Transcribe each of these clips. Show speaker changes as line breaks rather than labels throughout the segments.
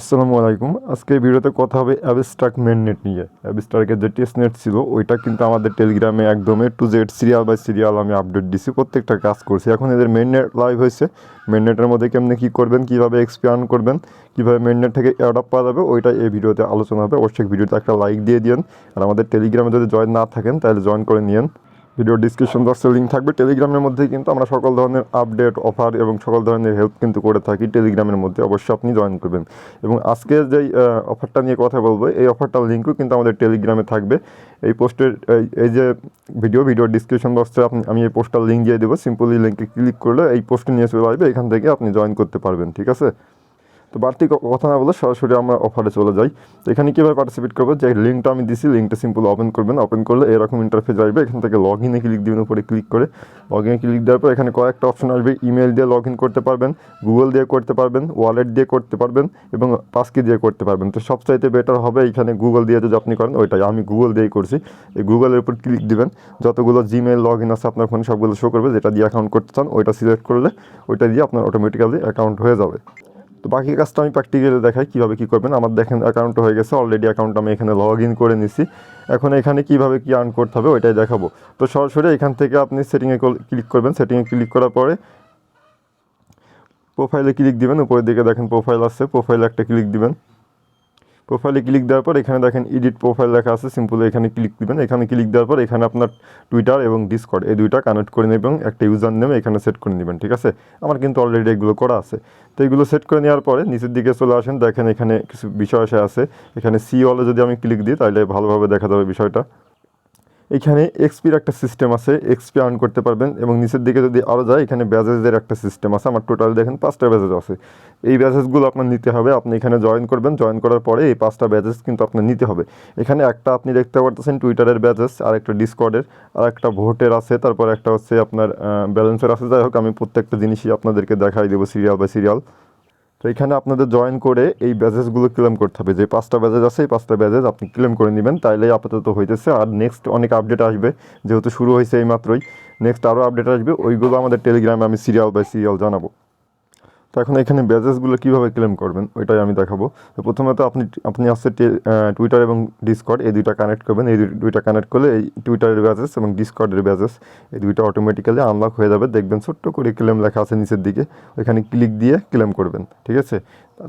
আসসালামু আলাইকুম। আজকে ভিডিওতে কথা হবে অ্যাবস্ট্রাক মেননেট নিয়ে। অ্যাবস্ট্রাকের যে টেস্ট নেট ছিল, ওইটা কিন্তু আমাদের টেলিগ্রামে একদমই to Z serial by serial আমি আপডেট দিছি। প্রত্যেকটা কাজ করছি। এখন এদের মেননেট লাইভ হয়েছে। মেননেটের মধ্যে কেমনি কী করবেন, কীভাবে এক্সপ্যান্ড করবেন, কীভাবে মেননেট থেকে অ্যাডাপ পাওয়া যাবে ওইটা এই ভিডিওতে আলোচনা হবে। অবশ্যই ভিডিওতে একটা লাইক দিয়ে দিন আর আমাদের টেলিগ্রামে যদি জয়েন না থাকেন, তাহলে জয়েন করে নিন ভিডিও ডিসক্রিপশন বক্সে লিঙ্ক থাকবে। টেলিগ্রামের মধ্যে কিন্তু আমরা সকল ধরনের আপডেট অফার এবং সকল ধরনের হেল্প কিন্তু করে থাকি টেলিগ্রামের মধ্যে। অবশ্যই আপনি জয়েন করবেন। এবং আজকে যেই অফারটা নিয়ে কথা বলব, এই অফারটার লিঙ্কও কিন্তু আমাদের টেলিগ্রামে থাকবে। এই পোস্টের এই- যে ভিডিও ভিডিও ডিসক্রিপশন বক্সে আপনি, আমি এই পোস্টটার লিঙ্ক দিয়ে দেবো। সিম্পলি লিঙ্কে ক্লিক করলে এই পোস্টে নিয়ে চলে আসবে। এখান থেকে আপনি জয়েন করতে পারবেন, ঠিক আছে? তো বাড়তি কথা না বলে সরাসরি আমরা অফারে চলে যাই। তো এখানে কীভাবে পার্টিসিপেট করব? যে লিঙ্কটা আমি দিছি লিঙ্কটা সিম্পল ওপেন করবেন। ওপেন করলে এরকম ইন্টারফেস আসবে। এখান থেকে লগ ইনে ক্লিক দিবেন, উপরে ক্লিক করে। লগ ইনে ক্লিক দেওয়ার পর এখানে কয়েকটা অপশন আসবে। ইমেল দিয়ে লগ ইন করতে পারবেন গুগল দিয়ে করতে পারবেন ওয়ালেট দিয়ে করতে পারবেন এবং পাসকি দিয়ে করতে পারবেন। তো সবচাইতে বেটার হবে এখানে গুগল দিয়ে যদি আপনি করেন, ওইটাই। আমি গুগল দিয়েই করছি। এই গুগলের উপর ক্লিক দিবেন। যতগুলো জিমেল লগ ইন আছে আপনার ফোনে সবগুলো শো করবে। যেটা দিয়ে অ্যাকাউন্ট করতে চান, ওইটা সিলেক্ট করলে ওইটা দিয়ে আপনার অটোমেটিক্যালি অ্যাকাউন্ট হয়ে যাবে। তো বাকি কাজটা আমি প্র্যাকটিক্যালি দেখাই কীভাবে কী করবেন। আমার দেখেন অ্যাকাউন্টটা হয়ে গেছে অলরেডি অ্যাকাউন্ট আমি এখানে লগ ইন করে নিছি। এখন এখানে কীভাবে কী আর্ন করতে হবে ওইটাই দেখাবো। তো সরাসরি এখান থেকে আপনি সেটিংয়ে ক্লিক করবেন। সেটিংয়ে ক্লিক করার পরে প্রোফাইলে ক্লিক দিবেন। উপরের দিকে দেখেন প্রোফাইল আছে প্রোফাইলে একটা ক্লিক দিবেন। প্রোফাইলে ক্লিক দেওয়ার পর এখানে দেখেন এডিট প্রোফাইল লেখা আছে সিম্পলি এখানে ক্লিক দিবেন। এখানে ক্লিক দেওয়ার পর এখানে আপনার টুইটার এবং ডিসকর্ড এই দুইটা কানেক্ট করে নেবেন একটা ইউজার নেমে এখানে সেট করে নেবেন, ঠিক আছে? আমার কিন্তু অলরেডি এগুলো করা আছে। তো এগুলো সেট করে নেওয়ার পরে নিচের দিকে চলে আসেন, দেখেন এখানে কিছু বিষয় আসে আছে। এখানে সি অলে যদি আমি ক্লিক দিই, তাহলে ভালোভাবে দেখা যাবে বিষয়টা। এখানে এক্সপির একটা সিস্টেম আছে এক্সপি আর্ন করতে পারবেন এবং নিচের দিকে যদি আরও যায়, এখানে ব্যাজেসের একটা সিস্টেম আছে। আমার টোটাল দেখেন পাঁচটা ব্যাজেজ আছে। এই ব্যাজেসগুলো আপনার নিতে হবে। আপনি এখানে জয়েন করবেন। জয়েন করার পরে এই পাঁচটা ব্যাজেস কিন্তু আপনার নিতে হবে। এখানে একটা আপনি দেখতে পারতেছেন টুইটারের ব্যাজেস আর একটা ডিসকর্ডের আর একটা ভোটের আছে, তারপর একটা হচ্ছে আপনার ব্যালেন্সের আছে। যাই হোক, আমি প্রত্যেকটা জিনিসই আপনাদেরকে দেখাই দেবো সিরিয়াল বাই সিরিয়াল তো এখানে আপনাদের জয়েন করে এই ব্যাজেসগুলো ক্লেম করতে হবে। যে পাঁচটা ব্যাজেস আছে, এই পাঁচটা ব্যাজেস আপনি ক্লেম করে নেবেন। তাইলে আপাতত হইতেছে। আর নেক্সট অনেক আপডেট আসবে। যেহেতু শুরু হয়েছে এই মাত্রই নেক্সট আরও আপডেট আসবে। ওইগুলো আমাদের টেলিগ্রামে আমি সিরিয়াল বাই সিরিয়াল জানাব। তো এখন এখানে ব্যাজেসগুলো কীভাবে ক্লেম করবেন, ওইটাই আমি দেখাবো। তো প্রথমত আপনি আপনি আসছে টুইটার এবং ডিসকর্ড এই দুইটা কানেক্ট করবেন। এই দুই- দুইটা কানেক্ট করলে এই টুইটারের ব্যাজেস এবং ডিসকর্ডের ব্যাজেস, এই দুইটা অটোমেটিক্যালি আনলক হয়ে যাবে। দেখবেন ছোট্ট করে ক্লেম লেখা আছে নিচের দিকে, ওইখানে ক্লিক দিয়ে ক্লেম করবেন, ঠিক আছে?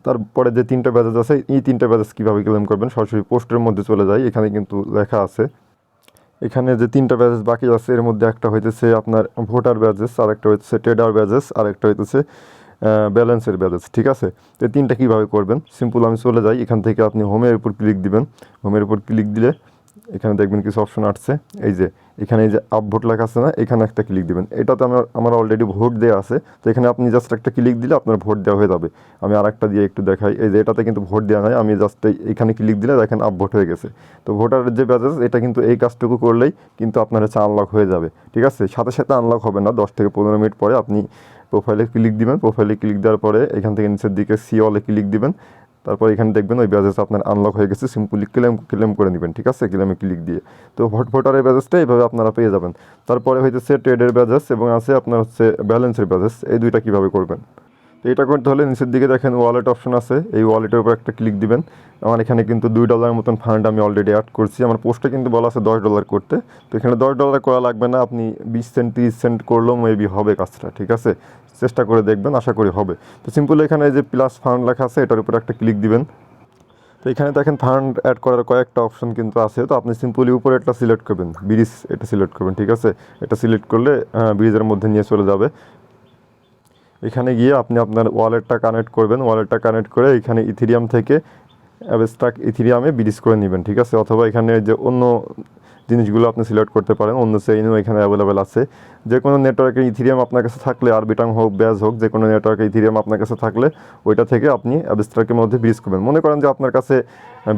তারপরে যে তিনটা ব্যাজেস আছে, এই তিনটা ব্যাজেস কীভাবে ক্লেম করবেন, সরাসরি পোস্টের মধ্যে চলে যায়, এখানে কিন্তু লেখা আছে। এখানে যে তিনটা ব্যাজেস বাকি আছে, এর মধ্যে একটা হইতেছে আপনার ভোটার ব্যাজেস আর একটা হইতেছে ট্রেডার ব্যাজেস আর একটা হইতেছে ব্যালেন্সের ব্যালেন্স ঠিক আছে? তো তিনটা কীভাবে করবেন? সিম্পল আমি চলে যাই, এখান থেকে আপনি হোমের উপর ক্লিক দিবেন। হোমের উপর ক্লিক দিলে এখানে দেখবেন কিছু অপশন আসছে। এই যে, এখানে এই যে আপ ভোট লেখা আছে না, এখানে একটা ক্লিক দিবেন। এটাতে আমার আমার অলরেডি ভোট দেওয়া আছে। তো এখানে আপনি জাস্ট একটা ক্লিক দিলে আপনার ভোট দেওয়া হয়ে যাবে। আমি আর একটা দিয়ে একটু দেখাই। এই যে, এটাতে কিন্তু ভোট দেওয়া নাই, আমি জাস্ট এখানে ক্লিক দিলে দেখেন আপ ভোট হয়ে গেছে। তো ভোটারের যে ব্যাচেস এটা কিন্তু এই কাজটুকু করলেই কিন্তু আপনার হচ্ছে আনলক হয়ে যাবে, ঠিক আছে? সাথে সাথে আনলক হবে না। দশ থেকে পনেরো মিনিট পরে আপনি প্রোফাইলে ক্লিক দিবেন। প্রোফাইলে ক্লিক দেওয়ার পরে এখান থেকে নিচের দিকে সি অলে ক্লিক দিবেন। তারপর এখানে দেখবেন ওই ব্যাজেস আপনার আনলক হয়ে গেছে। সিম্পলি ক্লেম ক্লেম করে নেবেন, ঠিক আছে? ক্লেমে ক্লিক দিয়ে। তো ভোট ভোটারের ব্যাজেসটা এইভাবে আপনারা পেয়ে যাবেন। তারপরে হইতেছে ট্রেডের ব্যাজেস এবং আছে আপনার হচ্ছে ব্যালেন্সের ব্যাজেস এই দুইটা কীভাবে করবেন? তো এটা করতে হলে নিচের দিকে দেখেন ওয়ালেট অপশন আছে। এই ওয়ালেটের উপর একটা ক্লিক দিবেন। আমার এখানে কিন্তু দুই ডলারের মতন ফান্ড আমি অলরেডি অ্যাড করছি। আমার পোস্টে কিন্তু বলা আছে দশ ডলার করতে। তো এখানে দশ ডলার করা লাগবে না। আপনি বিশ সেন্ট তিরিশ সেন্ট করলেও মেবি হবে কাজটা, ঠিক আছে? চেষ্টা করে দেখবেন, আশা করি হবে। তো সিম্পল এখানে যে প্লাস ফান্ড লেখা আছে, এটার উপর একটা ক্লিক দিবেন। তো এখানে দেখেন ফান্ড অ্যাড করার কয়েকটা অপশন কিন্তু আছে। তো আপনি সিম্পলি উপরে একটা সিলেক্ট করবেন ব্রিজ এটা সিলেক্ট করবেন, ঠিক আছে? এটা সিলেক্ট করলে ব্রিজের মধ্যে নিয়ে চলে যাবে। এখানে গিয়ে আপনি আপনার ওয়ালেটটা কানেক্ট করবেন। ওয়ালেটটা কানেক্ট করে এখানে ইথিরিয়াম থেকে অ্যাবস্ট্রাক ইথিরিয়ামে ব্রিজ করে নেবেন, ঠিক আছে? অথবা এখানে যে অন্য জিনিসগুলো আপনি সিলেক্ট করতে পারেন। অন্য চেইনও এখানে অ্যাভেলেবেল আছে। যে কোনো নেটওয়ার্কের ইথিরিয়াম আপনার কাছে থাকলে আরবিটাং হোক ব্যাজ হোক যে কোনো নেটওয়ার্কের ইথিরিয়াম আপনার কাছে থাকলে, ওইটা থেকে আপনি অ্যাবস্ট্রাকের মধ্যে ব্রিজ করবেন। মনে করেন যে আপনার কাছে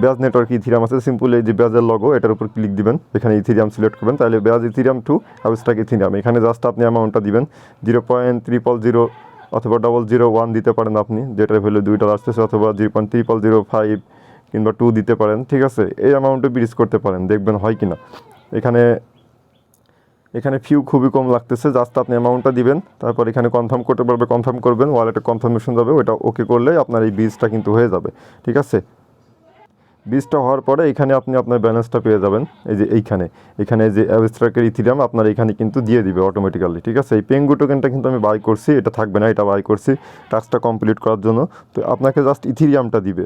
ব্যাজ নেটওয়ার্ক ইথিরিয়াম আছে। সিম্পল এই যে ব্যাজের লগো এটার উপর ক্লিক দিবেন। এখানে ইথিরিয়াম সিলেক্ট করবেন। তাহলে Base Ethereum to Abstract Ethereum এখানে জাস্ট আপনি অ্যামাউন্টটা দিবেন। জিরো পয়েন্ট ত্রিপল জিরো অথবা ডবল জিরো ওয়ান দিতে পারেন আপনি। যেটার ভ্যালু দুই ডলার অথবা zero point triple zero five কিংবা টু দিতে পারেন, ঠিক আছে? এই অ্যামাউন্টে ব্রিজ করতে পারেন, দেখবেন হয় কি না এখানে এখানে ফিউ খুবই কম লাগতেছে জাস্ট আপনি অ্যামাউন্টটা দিবেন, তারপর এখানে কনফার্ম করতে পারবে কনফার্ম করবেন ওয়ালেটে কনফার্মেশন যাবে ওটা ওকে করলেই আপনার এই বীজটা কিন্তু হয়ে যাবে, ঠিক আছে? বীজটা হওয়ার পরে এখানে আপনি আপনার ব্যালেন্সটা পেয়ে যাবেন, এই যে এইখানে। এখানে যে অ্যাবস্ট্রাকের ইথিরিয়াম আপনার এখানে কিন্তু দিয়ে দিবে অটোমেটিক্যালি ঠিক আছে? এই পেঙ্গু টোকেনটা কিন্তু আমি বাই করছি, এটা থাকবে না, এটা বাই করছি টাস্কটা কমপ্লিট করার জন্য। তো আপনাকে জাস্ট ইথিরিয়ামটা দিবে।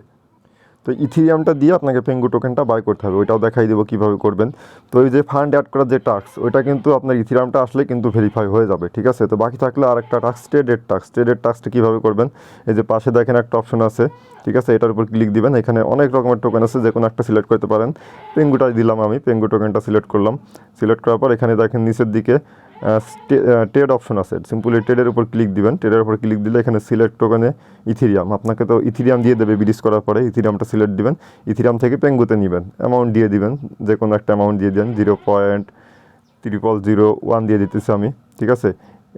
তো ইথিরিয়ামটা দিয়ে আপনাকে পেঙ্গু টোকেনটা বাই করতে হবে। ওইটাও দেখাই দেবো কীভাবে করবেন। তো ওই যে ফান্ড অ্যাড করার যে টাস্ক ওইটা কিন্তু আপনার ইথিরিয়ামটা আসলে কিন্তু ভেরিফাই হয়ে যাবে, ঠিক আছে? তো বাকি থাকলে আর একটা টাস্ক ট্রেডের টাস্ক ট্রেডের টাস্কটা কীভাবে করবেন? এই যে পাশে দেখেন একটা অপশন আছে, ঠিক আছে? এটার উপর ক্লিক দিবেন। এখানে অনেক রকমের টোকেন আছে যে কোনো একটা সিলেক্ট করতে পারেন। পেঙ্গুটাই দিলাম আমি পেঙ্গু টোকেনটা সিলেক্ট করলাম। সিলেক্ট করার পর এখানে দেখেন নিচের দিকে ট্রেড অপশন আছে। সিম্পলি ট্রেডের উপর ক্লিক দিবেন। ট্রেডের উপর ক্লিক দিলে এখানে সিলেক্ট টোকেনে ইথিরিয়াম আপনাকে তো ইথিরিয়াম দিয়ে দেবে বিডিস করার পরে। ইথিরিয়ামটা সিলেক্ট দিবেন। ইথিরিয়াম থেকে পেঙ্গুতে নেবেন। অ্যামাউন্ট দিয়ে দিবেন। যে কোনো একটা অ্যামাউন্ট দিয়ে দেন। Zero point triple zero one দিয়ে দিতেছি আমি। ঠিক আছে?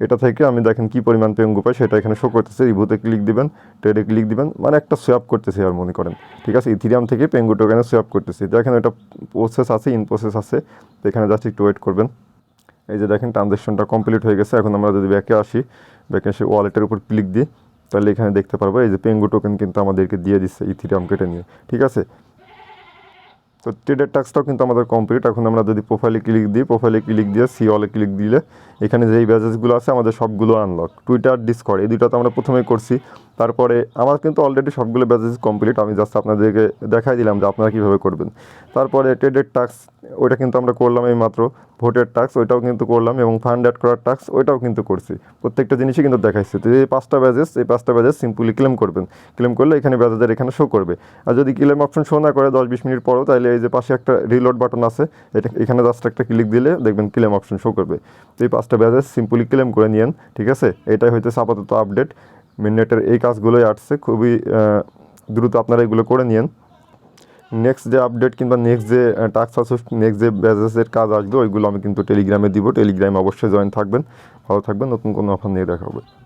এটা থেকে আমি দেখেন কি পরিমাণ পেঙ্গু পাই, সেটা এখানে শো করতেছে। রিভিউতে ক্লিক দিবেন ট্রেডে ক্লিক দিবেন। মানে একটা সোয়াপ করতেছে আর মনে করেন। ঠিক আছে? ইথিরিয়াম থেকে পেঙ্গু টোকেনে সোয়াপ করতেছি। দেখেন এটা প্রসেস আছে ইন প্রসেস আছে। এখানে জাস্ট একটু ওয়েট করবেন। এই যে দেখেন ট্রানজ্যাকশনটা কমপ্লিট হয়ে গেছে। এখন আমরা যদি ব্যাকে আসি ব্যাকে এসে ওয়ালেটের উপর ক্লিক দিই, তাহলে এখানে দেখতে পারব, এই যে পেঙ্গু টোকেন কিন্তু আমাদেরকে দিয়ে দিচ্ছে ইথিরিয়াম কেটে নিয়ে। ঠিক আছে? তো ট্রেডের টাস্কটাও কিন্তু আমাদের কমপ্লিট এখন আমরা যদি প্রোফাইলে ক্লিক দিই প্রোফাইলে ক্লিক দিয়ে সি অলে ক্লিক দিলে এখানে যেই ব্যাজেসগুলো আছে, আমাদের সবগুলো আনলক টুইটার ডিসকর্ড এই দুইটা তো আমরা প্রথমেই করছি। তারপরে আমার কিন্তু অলরেডি সবগুলো ব্যাজেস কমপ্লিট আমি জাস্ট আপনাদেরকে দেখাই দিলাম যে আপনারা কীভাবে করবেন। তারপরে ট্রেডের টাস্ক ওইটা কিন্তু আমরা করলাম এই মাত্র ভোটের টাস্ক ওইটাও কিন্তু করলাম এবং ফান্ড অ্যাড করার টাস্ক ওইটাও কিন্তু করছি। প্রত্যেকটা জিনিসই কিন্তু দেখাইছি। তো এই পাঁচটা ব্যাজেস এই পাঁচটা ব্যাজেস সিম্পলি ক্লেম করবেন। ক্লেম করলে এখানে ব্যাজেদের এখানে শো করবে। আর যদি ক্লেম অপশন শো না করে দশ বিশ মিনিট পরও তাহলে এই যে পাশে একটা রিলোড বাটন আছে, এটা এখানে জাস্ট একটা ক্লিক দিলে দেখবেন ক্লেম অপশন শো করবে। তো এই পাঁচটা ব্যাজেস সিম্পলি ক্লেম করে নিয়েন, ঠিক আছে? এটাই হইতেছে আপাতত আপডেট মিননেটের এই কাজগুলোই আসছে। খুবই দ্রুত আপনারা এগুলো করে নিয়েন। নেক্সট যে আপডেট কিংবা নেক্সট যে টাস্ক আসবে নেক্সট যে ব্যাজেসের কাজ আসবে, ওইগুলো আমি কিন্তু টেলিগ্রামে দিব। টেলিগ্রামে অবশ্যই জয়েন থাকবেন। ভালো থাকবেন। নতুন কোনো অফার নিয়ে দেখা হবে।